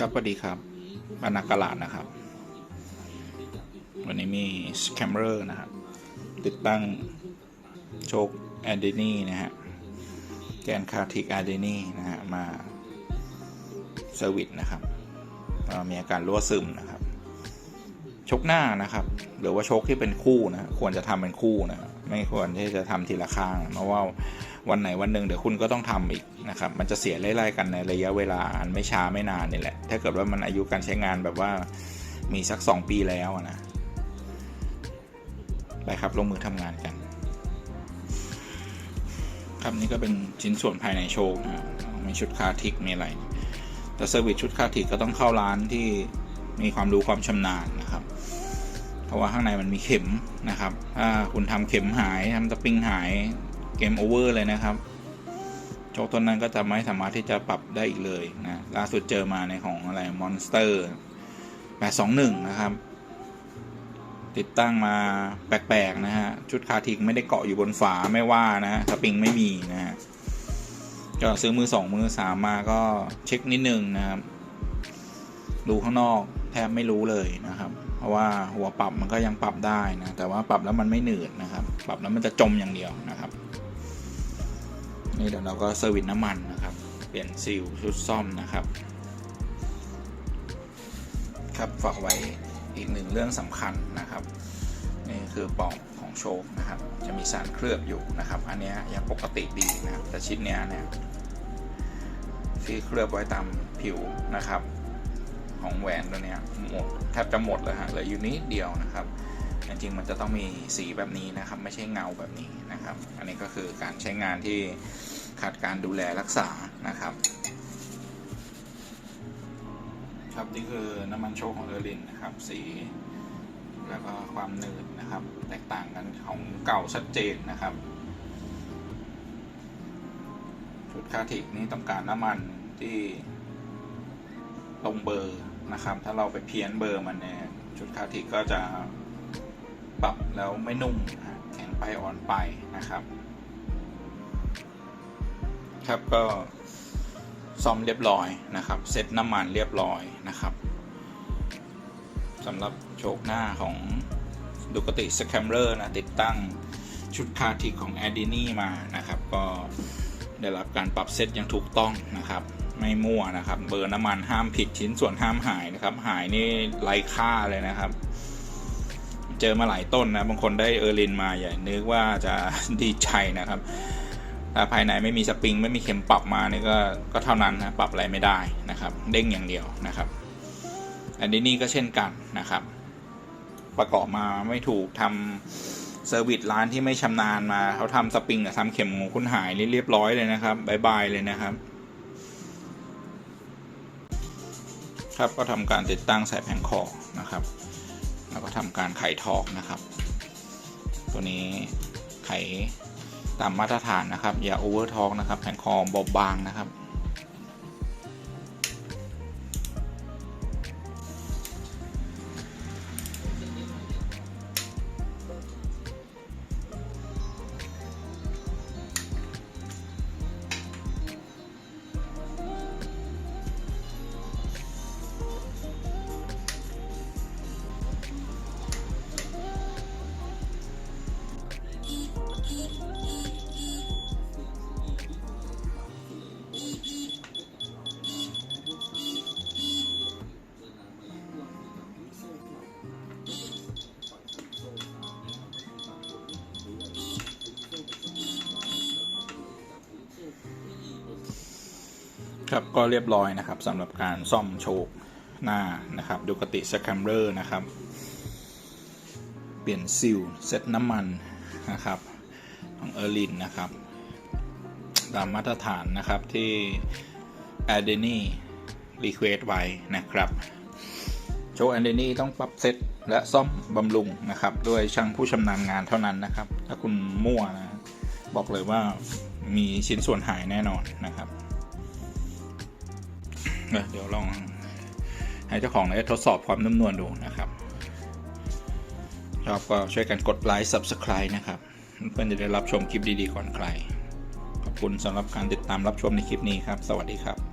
ครับสวัสดีครับบรรณากาลาดนะครับ วันนี้มีสแคมเมอร์นะครับ ติดตั้งโชคแอนดินีนะฮะ แกนคาทิกแอนดินีนะฮะ มาเซอร์วิสนะครับมีอาการรั่วซึมนะครับ ชกหน้านะครับ หรือว่าชกที่เป็นคู่นะ ควรจะทำเป็นคู่นะ ไม่ควรที่จะทำทีละข้าง เพราะว่า วันไหนวันหนึ่งเดี๋ยวคุณก็ต้องทำอีกนะครับมันจะเสียไล่ๆกันในระยะเวลาอันไม่ช้าไม่นานนี่แหละ ถ้าเกิดว่ามันอายุการใช้งานแบบว่ามีสัก 2 ปีแล้วนะไปครับลงมือทำงานกัน ครับนี่ก็เป็นชิ้นส่วนภายในโชว์นะมีชุดคาทิกมีอะไร แต่เซอร์วิสชุดคาทิกก็ต้องเข้าร้านที่มีความรู้ความชำนาญนะครับ เพราะว่าข้างในมันมีเข็มนะครับ ถ้าคุณทำเข็มหายทำสปริงหาย เกมโอเวอร์เลยนะครับ โชคต้นนั้นก็จะไม่สามารถที่จะปรับได้อีกเลยนะล่าสุดเจอมาในของอะไรมอนสเตอร์821 นะครับ ติดตั้งมาแปลกๆนะฮะ ชุดคาทิกไม่ได้เกาะอยู่บนฝาไม่ว่านะฮะสปริงไม่มีนะฮะก็ซื้อมือสองมือสามมาก็เช็คนิดนึงนะครับ ดูข้างนอกแทบไม่รู้เลยนะครับ เพราะว่าหัวปรับมันก็ยังปรับได้นะ แต่ว่าปรับแล้วมันไม่หนืดนะครับ ปรับแล้วมันจะจมอย่างเดียวนะครับ นี่เดี๋ยวเราก็เซอร์วิสน้ำมันนะครับ เปลี่ยนซีลชุดซ่อมนะครับ ครับฝากไว้อีกหนึ่งเรื่องสำคัญนะครับนี่คือปล่องของโชคนะครับ จะมีสารเคลือบอยู่นะครับ อันนี้ยยังปกติดีนะครับ แต่ชิ้นเนี้ยเนี่ยที่เคลือบไว้ตามผิวนะครับ ของแหวนตัวเนี้ยหมดแทบจะหมดเลยฮะเหลืออยู่นิดเดียวนะครับ จริงมันจะต้องมีสีแบบนี้นะครับ ไม่ใช่เงาแบบนี้นะครับ อันนี้ก็คือการใช้งานที่ขาดการดูแลรักษานะครับ ครับนี่คือน้ำมันโชคของเออร์ลินนะครับ สีแล้วก็ความหนืดนะครับ แตกต่างกันของเก่าชัดเจนนะครับชุดคาทิกนี่ต้องการน้ำมันที่ตรงเบอร์นะครับ ถ้าเราไปเพี้ยนเบอร์มันเนี่ยชุดคาทิกก็จะ ปรับแล้วไม่นุ่มแข็งไปอ่อนไปนะครับ ครับก็ซ่อมเรียบร้อยนะครับ เซ็ตน้ำมันเรียบร้อยนะครับสำหรับโชคหน้าของดูกติสแคมเ e อร์นะติดตั้งชุดคาทิกของ a d i n i มานะครับ ก็ได้รับการปรับเซตอย่างถูกต้องนะครับ ไม่มั่วนะครับ เบอร์น้ำมันห้ามผิดชิ้นส่วนห้ามหายนะครับ หายนี่ไร้ค่าเลยนะครับ เจอมาหลายต้นนะ บางคนได้เออร์ลินมาอย่นึกว่าจะดีใจนะครับถ้าภายในไม่มีสปริงไม่มีเข็มปรับมานี่ก็ก็เท่านั้นนะปรับอะไรไม่ได้นะครับ เด้งอย่างเดียวนะครับ อันนี้นี่ก็เช่นกันนะครับ ประกอบมาไม่ถูกทำเซอร์วิสร้านที่ไม่ชำนาญมาเขาทำสปริงกับทำเข็มของคุณหายเรียบร้อยเลยนะครับบายบายเลยนะครับ ครับก็ทำการติดตั้งใส่แผงคอนะครับ แล้วก็ทำการไขทอกนะครับ ตัวนี้ไขตามมาตรฐานนะครับ อย่าโอเวอร์ทอกนะครับแผงคอบอบบางนะครับ ครับก็เรียบร้อยนะครับสำหรับการซ่อมโชคหน้านะครับดูกติสแคมเบอร์นะครับ เปลี่ยนซิลเซตน้ำมันนะครับของเออร์ลินนะครับ ตามมาตรฐานนะครับที่ a d e n i Request ไว้นะครับ โชว์ a d e n i ต้องปรับเซตและซ่อมบำรุงนะครับด้วยช่างผู้ชำนาญงานเท่านั้นนะครับ ถ้าคุณมั่วนะบอกเลยว่ามีชิ้นส่วนหายแน่นอนนะครับ เดี๋ยวเดี๋ยวลองให้เจ้าของได้ทดสอบความนุ่มนวลดูนะครับชอบก็ช่วยกันกดไลค์ Subscribe นะครับ เพื่อนจะได้รับชมคลิปดีๆก่อนใคร ขอบคุณสำหรับการติดตามรับชมในคลิปนี้ครับ สวัสดีครับ